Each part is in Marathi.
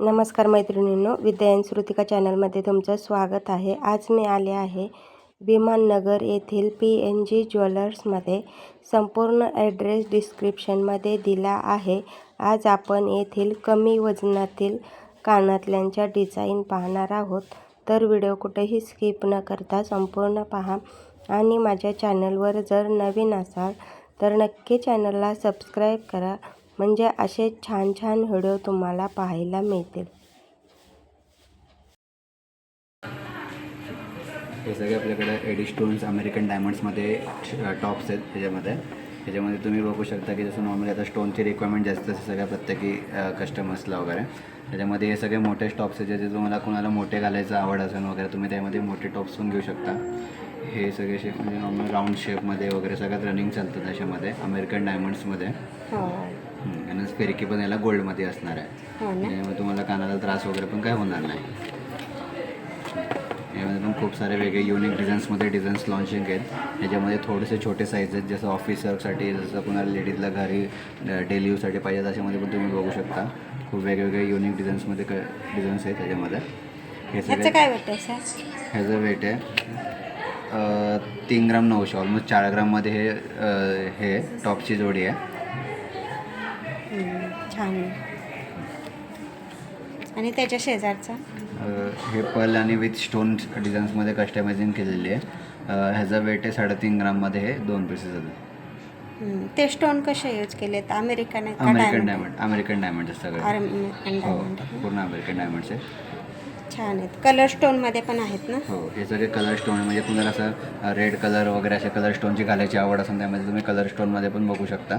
नमस्कार मैत्रिणींनो विद्यायन श्रुतिका चॅनलमध्ये तुमचं स्वागत आहे. आज मी आले आहे विमाननगर येथील पी एन जी ज्वेलर्समध्ये. संपूर्ण ॲड्रेस डिस्क्रिप्शनमध्ये दिला आहे. आज आपण येथील कमी वजनातील कानातल्यांच्या डिझाईन पाहणार आहोत. तर व्हिडिओ कुठेही स्किप न करता संपूर्ण पहा आणि माझ्या चॅनलवर जर नवीन असाल तर नक्की चॅनलला सबस्क्राईब करा. म्हणजे असे छान छान व्हिडिओ तुम्हाला पाहायला मिळतील. हे सगळे आपल्याकडे एडी स्टोन्स अमेरिकन डायमंड्समध्ये टॉप्स आहेत त्याच्यामध्ये त्याच्यामध्ये तुम्ही बघू शकता की जसं नॉर्मली आता स्टोनची रिक्वायरमेंट जास्त असते सगळ्या प्रत्येकी कस्टमर्सला वगैरे. त्याच्यामध्ये हे सगळे मोठे टॉप्स आहेत ज्याचे तुम्हाला कोणाला मोठे घालायचं आवड असेल वगैरे तुम्ही त्यामध्ये मोठे टॉप्स पण घेऊ शकता. हे सगळे शेप म्हणजे नॉर्मल राऊंड शेपमध्ये वगैरे सगळ्यात रनिंग चालतं त्याच्यामध्ये अमेरिकन डायमंड्समध्ये आणि स्पेरिकी पण याला गोल्डमध्ये असणार आहे. हो ना. त्यामुळे तुम्हाला कानाला त्रास वगैरे पण काय होणार नाही. यामध्ये पण खूप सारे वेगळे युनिक डिझाईन्समध्ये डिझाईन्स लॉन्चिंग आहेत. याच्यामध्ये थोडेसे छोटे साईज आहेत जसं ऑफिसरसाठी जसं कुणाला लेडीजला घरी डेली यूजसाठी पाहिजे त्याच्यामध्ये पण तुम्ही बघू शकता. खूप वेगवेगळे युनिक डिझाईन्समध्ये क डिझाईन्स आहेत त्याच्यामध्ये. हे ह्याचं सगळे काय वाटतं सर ह्याचं वेट आहे अं, तीन ग्राम नऊशे ऑलमोस्ट चार ग्राममध्ये हे अं, हे टॉपची जोडी आहे. छान आणि त्याच्या शेजारचा? हे पर्ल आणि विथ स्टोन डिझाईन्समध्ये कस्टमायझिंग केलेली आहे. अ, ह्याचा वेट आहे साडेतीन ग्राममध्ये हे दोन पीसेस आहेत ते स्टोन कसे यूज अमेरिकन आहेत American diamond? Diamond American diamond सगळे. अमेरिकन हो डायमंड पूर्ण अमेरिकन डायमंड्स आहे. छान आहेत. कलर स्टोनमध्ये पण आहेत ना? हो हे सगळे कलर स्टोन म्हणजे तुम्हाला असं रेड कलर वगैरे असे कलर स्टोनची घालायची आवड असेल त्यामध्ये तुम्ही कलर स्टोनमध्ये पण बघू शकता.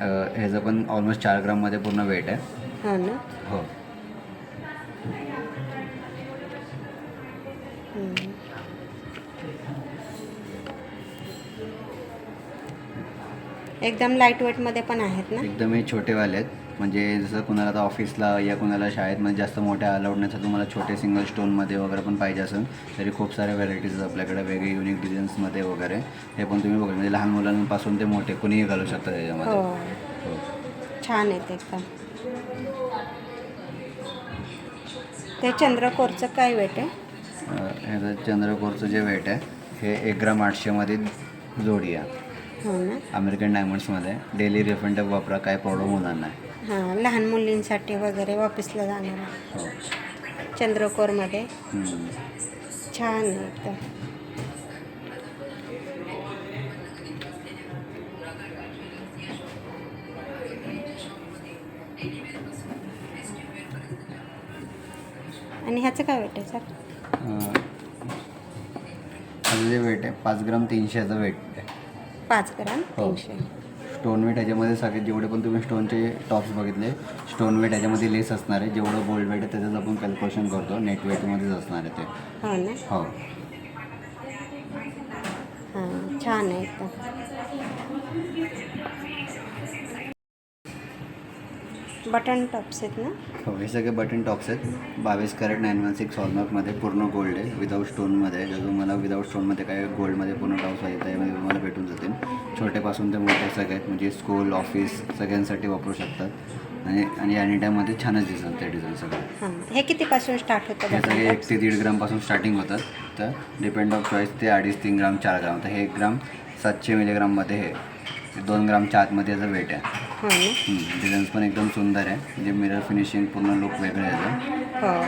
ह्याचं पण ऑलमोस्ट चार ग्राममध्ये पूर्ण वेट आहे. हो ना? हो. हम्म. एकदम लाइट वेटमध्ये पण आहेत ना? एकदम हे छोटेवाले आहेत. म्हणजे जसं कुणाला आता ऑफिसला या कुणाला शाळेत म्हणजे जास्त मोठ्या अलाउड नाही तर तुम्हाला छोटे सिंगल स्टोनमध्ये वगैरे पण पाहिजे असेल. तरी खूप साऱ्या व्हरायटीज आहेत आपल्याकडे वेगळे युनिक डिझाईन्समध्ये वगैरे. हे पण तुम्ही बघा म्हणजे लहान मुलांपासून ते मोठे कुणीही घालू शकता त्याच्यामध्ये हो. हो. छान एकदम. ते चंद्रकोरचं काय वेट आहे? ह्याचं चंद्रकोरचं जे वेट आहे हे एक ग्राम आठशेमध्ये जोडी आहे. हो ना. अमेरिकन डायमंड्समध्ये डेली रिफंड वापरा काय प्रॉब्लेम होणार नाही. हां लहान मुलींसाठी वगैरे ऑफिसला जाणार चंद्रकोरमध्ये. हम्म. छान आहे एकदम. आणि ह्याचं काय वेट आहे सर? अं, वेट आहे. पाच ग्राम तीनशेचं वेट आहे. पाच ग्राम हो. तीनशे. स्टोन वेट ह्याच्यामध्ये सगळे जेवढे पण तुम्ही स्टोनचे टॉप्स बघितले स्टोन वेट ह्याच्यामध्ये लेस असणार आहे. जेवढं गोल्ड वेट आहे त्याच्यात आपण कॅल्क्युलेशन करतो. नेट वेटमध्येच असणार आहे ते. हो ना? हो. हां छान आहे. बटन टॉप्स आहेत ना? हो हे सगळे बटन टॉप्स आहेत. बावीस कॅरेट नाईन वन सिक्स हॉलमार्कमध्ये पूर्ण गोल्ड आहे. विदाऊट स्टोनमध्ये जर तुम्हाला विदाऊट स्टोनमध्ये काय गोल्डमध्ये पूर्ण टॉप्स पाहिजे त्यामध्ये तुम्हाला भेटून जातील. छोटेपासून ते मोठे सगळे आहेत म्हणजे स्कूल ऑफिस सगळ्यांसाठी वापरू शकतात. आणि आणि आणि टायमध्ये छानच दिसतात ते डिझाईन सगळे. हां हे कितीपासून स्टार्ट होतं हे सगळे एक ते दीड ग्रामपासून स्टार्टिंग होतात. तर डिपेंड ऑफ चॉईस ते अडीच तीन ग्राम चार ग्राम तर हे एक ग्राम सातशे मिलीग्राममध्ये हे दोन ग्रामच्या आतमध्ये याचा वेट आहे. डिझाईन्स पण एकदम सुंदर आहे. म्हणजे मिरर फिनिशिंग पूर्ण लुक वेगळं आहे हो.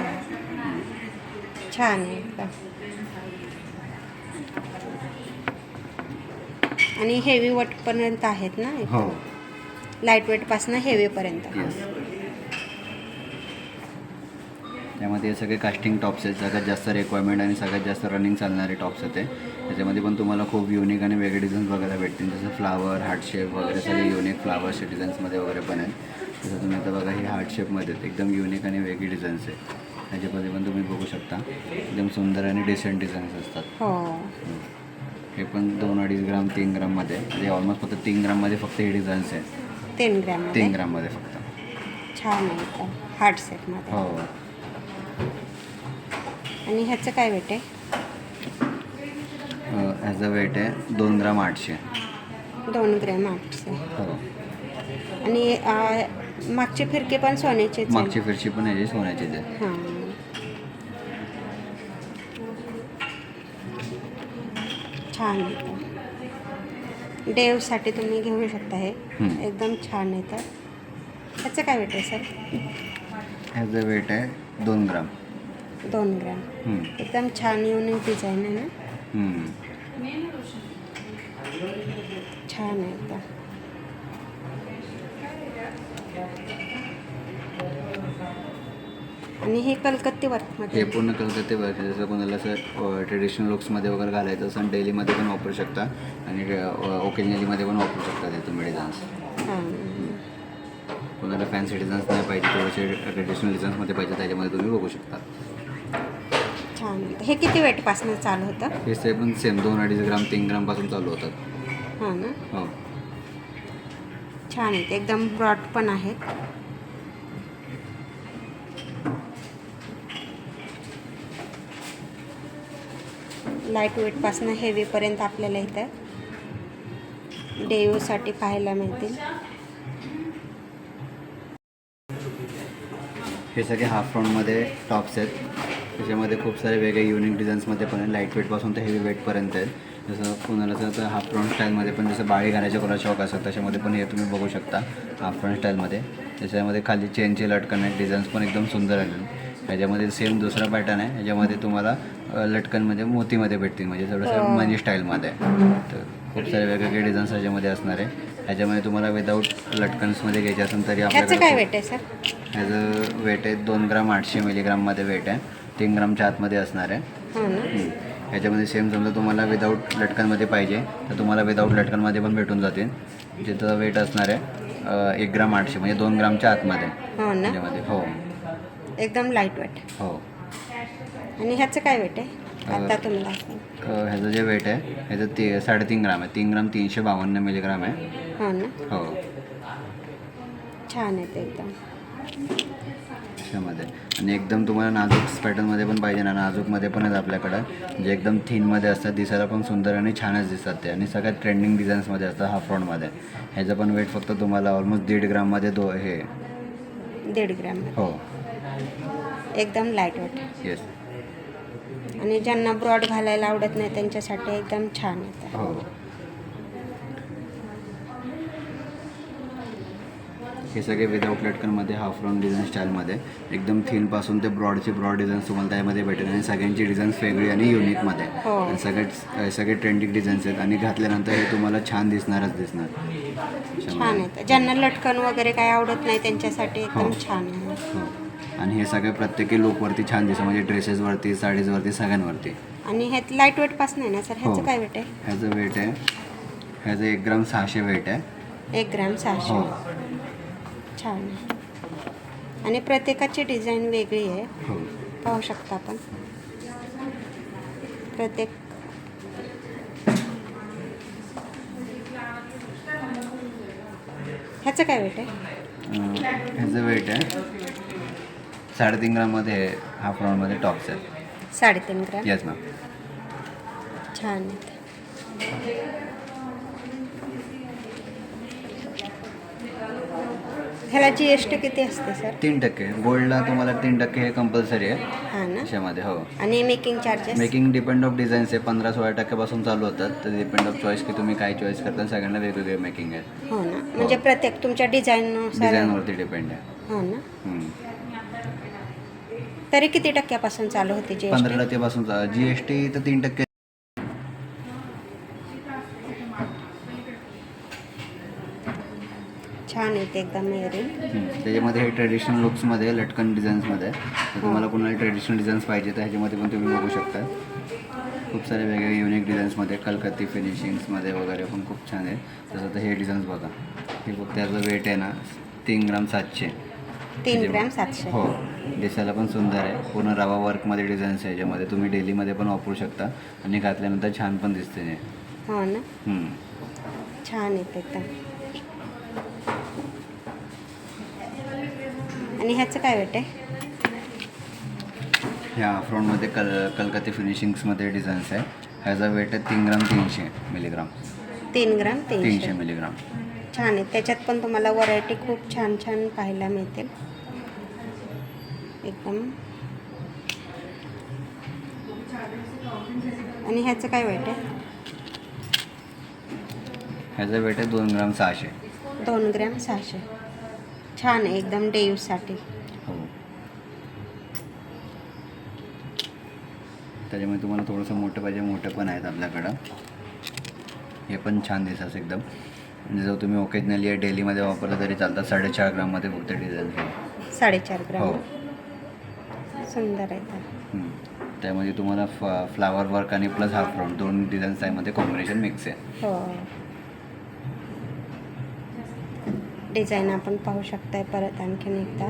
छान आहे एकदम. आणि हेवी वटपर्यंत आहेत ना? हो. लाइट वेटपासून हेवीपर्यंत येस त्यामध्ये हे सगळे कास्टिंग टॉप्स आहेत. सगळ्यात जास्त रिक्वायरमेंट आणि सगळ्यात जास्त रनिंग चालणारे टॉप्स आहेत त्याच्यामध्ये पण तुम्हाला खूप युनिक आणि वेगळे डिझाईन्स बघायला भेटतील. जसं फ्लावर हार्ट शेप वगैरे सगळे युनिक फ्लावर्सचे डिझाईन्समध्ये वगैरे पण आहेत. जसं तुम्ही आता बघा ही हार्ट शेपमध्ये आहेत. एकदम युनिक आणि वेगळी डिझाईन्स आहे त्याच्यामध्ये पण तुम्ही बघू शकता. एकदम सुंदर आणि डिसेंट डिझाईन्स असतात. हो. हे पण दोन अडीच ग्राम तीन ग्राममध्ये म्हणजे ऑलमोस्ट फक्त तीन ग्राममध्ये फक्त हे डिझाईन्स आहेत. तीन ग्रॅम तीन ग्राममध्ये फक्त. छान आहे. हार्ट सेटमध्ये हो. आणि ह्याचं काय वेट आहे? ह्याचा वेट आहे दोन ग्राम आठशे. दोन ग्रॅम आठशे. हो. आणि अं, मागची फिरकी पण सोन्याचीच आहे. मागची फिरशी पण ह्याची सोन्याचीच आहे हां. छान आहे तो. देवसाठी तुम्ही घेऊ शकता हे. हम्म. एकदम छान आहे तर ह्याचं काय वेट आहे सर? ह्याचं वेट आहे दोन ग्राम. दोन ग्रॅम एकदम छान युनिक डिझाईन आहे ना छान आहे एकदम आणि हे कलकत्ते कलकत्ती हे पूर्ण कलकत्ते वर्क आहे. जसं कोणाला असं ट्रेडिशनल लुक्समध्ये वगैरे घालायचं असं डेलीमध्ये पण वापरू शकता आणि ओकेजनलीमध्ये पण वापरू शकता ते तुम्ही डिझाईन्स हां कोणाला फॅन्सी डिझाईन्स नाही पाहिजे थोडेसे ट्रेडिशनल डिझाईन्समध्ये पाहिजे त्याच्यामध्ये तुम्ही बघू शकता छान हे किती वेटपासून चालू होतं? हे से पण सेम दोन अडीच ग्राम तीन ग्रामपासून चालू होतात. हां ना? हो. छान आहेत एकदम ब्रॉड पण आहेत. लाइट वेटपासून हेवीपर्यंत आपल्याला इथं डेयूसाठी पाहायला मिळतील. हे सगळे हाफ फ्रॉन्टमध्ये टॉप्स आहेत. त्याच्यामध्ये खूप सारे वेगळे युनिक डिझाईन्समध्ये पण लाइट वेटपासून ते हेवी वेटपर्यंत आहेत. जसं कोणाला जर तर हाफ फ्रॉन्ट स्टाईलमध्ये पण जसं बाळी घालायचे कोणाला शौक असतात त्याच्यामध्ये पण हे तुम्ही बघू शकता हाफ फ्रॉन्ट स्टाईलमध्ये त्याच्यामध्ये खाली चेनचे लटकन आहेत. डिझाईन्स पण एकदम सुंदर आहेत. ह्याच्यामध्ये सेम दुसरा पॅटर्न आहे. ह्याच्यामध्ये तुम्हाला अ, लटकनमध्ये मोतीमध्ये भेटतील. म्हणजे थोडंसं मनी स्टाईलमध्ये तर खूप सारे वेगवेगळे डिझाईन्स ह्याच्यामध्ये असणार आहे. ह्याच्यामध्ये तुम्हाला विदाऊट लटकन्समध्ये घ्यायचे असेल तरी आपल्याकडे काय खूप- वेट आहे सर ह्याचं वेट आहे दोन ग्राम आठशे मिलीग्राममध्ये वेट आहे. तीन ग्रामच्या आतमध्ये असणार आहे. हो ना? हम्म. ह्याच्यामध्ये सेम समजा तुम्हाला विदाऊट लटकनमध्ये पाहिजे तर तुम्हाला विदाऊट लटकनमध्ये पण भेटून जातील. जिथं वेट असणार आहे अ, एक ग्राम आठशे म्हणजे दोन ग्रामच्या आतमध्ये. हो ना? हो. एकदम लाइट वेट हो. आणि ह्याचं काय वेट आहे? आता तुम्ही दाखवा. अ, ह्याचं जे वेट आहे ह्याचं ते साडेतीन ग्राम आहे. तीन ग्राम तीनशे बावन्न मिलीग्राम आहे. हो ना? हो. छान आहे ते एकदम. ह्यामध्ये आणि एकदम तुम्हाला नाजूक पॅटर्नमध्ये पण पाहिजे ना नाजूकमध्ये पण आहेत आपल्याकडं. जे एकदम थीनमध्ये असतात दिसायला पण सुंदर आणि छानच दिसतात ते. आणि सगळ्यात ट्रेंडिंग डिझाईन्समध्ये असतात हा फ्रॉन्टमध्ये ह्याचं पण वेट फक्त तुम्हाला ऑलमोस्ट दीड ग्राममध्ये दो हे दीड ग्रॅम. हो. एकदम लाइट वेट येस आणि ज्यांना ब्रॉड घालायला आवडत नाही त्यांच्यासाठी एकदम छान आहे हो. हे सगळे विदाऊट लटकनमध्ये हाफ फ्रॉन डिझाईन स्टाईलमध्ये एकदम थीनपासून ते ब्रॉडचे ब्रॉड डिझाईन्स तुम्हाला त्यामध्ये भेटेल. आणि सगळ्यांची डिझाईन्स वेगळी आणि युनिकमध्ये हो. आणि सगळ्यात सगळे ट्रेंडिंग डिझाईन्स आहेत. आणि घातल्यानंतर हे तुम्हाला छान दिसणारच दिसणार. छान आहे. ज्यांना लटकन वगैरे काय आवडत नाही त्यांच्यासाठी एकदम छान आहे. हो. आणि हे सगळे प्रत्येकी लुकवरती छान दिसतं म्हणजे ड्रेसेसवरती साडीजवरती सगळ्यांवरती. आणि हे लाइट वेटपासून आहे ना सर? ह्याचं हो. काय वेट आहे? ह्याचं वेट आहे. ह्याचं एक ग्राम सहाशे वेट आहे. एक ग्रॅम सहाशे. हो. छान. आहे आणि प्रत्येकाची डिझाईन वेगळी आहे. हो. पाहू शकता आपण. प्रत्येक ह्याचं काय वेट आहे? अं, ह्याचं वेट आहे. साडेतीन ग्राममध्ये हाफ राऊंडमध्ये टॉप्स आहेत. साडेतीन ग्रॅम. येस मॅम छान. आहे ह्याला जी एस टी किती असते सर? तीन टक्के. गोल्डला तुम्हाला तीन टक्के हे कंपल्सरी आहे. हां ना? त्याच्यामध्ये हो. आणि making charges making depend of designs आहे. पंधरा सोळा टक्क्यापासून चालू होतात. तर डिपेंड ऑफ चॉईस की तुम्ही काय चॉईस करता सगळ्यांना वेगवेगळे मेकिंग आहे हो ना? म्हणजे प्रत्येक तुमच्या डिझाईननुसार डिझाईनवरती डिपेंड आहे. हो ना? हम्म. तरी किती टक्क्यापासून चालू होती जी एस पंधरा टक्केपासून जी एस टी तर तीन टक्के छान आहे ते एकदम हम्म. त्याच्यामध्ये हे ट्रेडिशनल लुक्समध्ये लटकन डिझाईन्समध्ये तर तुम्हाला कोणाला ट्रेडिशनल डिझाईन्स पाहिजे तर ह्याच्यामध्ये पण तुम्ही बघू शकता. खूप सारे वेगवेगळे युनिक डिझाईन्समध्ये कलकत्ती फिनिशिंग्समध्ये वगैरे पण खूप छान आहे. तसं तर हे डिझाईन्स बघा. हे फक्त त्याचं वेट आहे ना तीन ग्राम सातशे. तीन ग्रॅम सातशे. हो. दिसायला पण सुंदर आहे. पूर्ण रवा वर्कमध्ये डिझाईन्स आहे याच्यामध्ये. तुम्ही डेलीमध्ये पण वापरू शकता. आणि घातल्यानंतर छान पण दिसते हो. ना. छान आहे ते एकदम. आणि ह्याचं काय वेट आहे ह्या फ्रंटमध्ये कल कलकत्ती फिनिशिंग्समध्ये डिझाईन्स आहे. ह्याचा वेट आहे तीन ग्राम तीनशे मिलीग्राम तीन ग्राम तीनशे. तीनशे मिलीग्राम छान आहे. त्याच्यात पण तुम्हाला व्हरायटी खूप छान छान पाहायला मिळतील. एकदम. आणि ह्याचं काय वाईट आहे? ह्याचा वेट आहे दोन ग्राम सहाशे. दोन ग्रॅम सहाशे. छान आहे एकदम डे यूजसाठी हो. त्याच्यामुळे तुम्हाला थोडंसं मोठं पाहिजे मोठं पण आहेत आपल्याकडं. हे पण छान दिसतात एकदम. म्हणजे जर तुम्ही ओकेजनली या डेलीमध्ये वापरलं तरी चालतात साडेचार ग्राममध्ये फक्त डिझाईन साडेचार हो. ग्रॅम सुंदर आहे. त्यामध्ये तुम्हाला फ फ्लावर वर्क आणि प्लस हाफ राऊंड दोन डिझाईन्स त्यामध्ये कॉम्बिनेशन मिक्स आहे. हो. डिझाईन आपण पाहू शकताय परत आणखीन एकदा.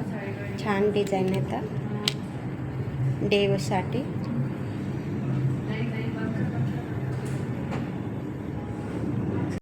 छान डिझाईन येतं डेवसाठी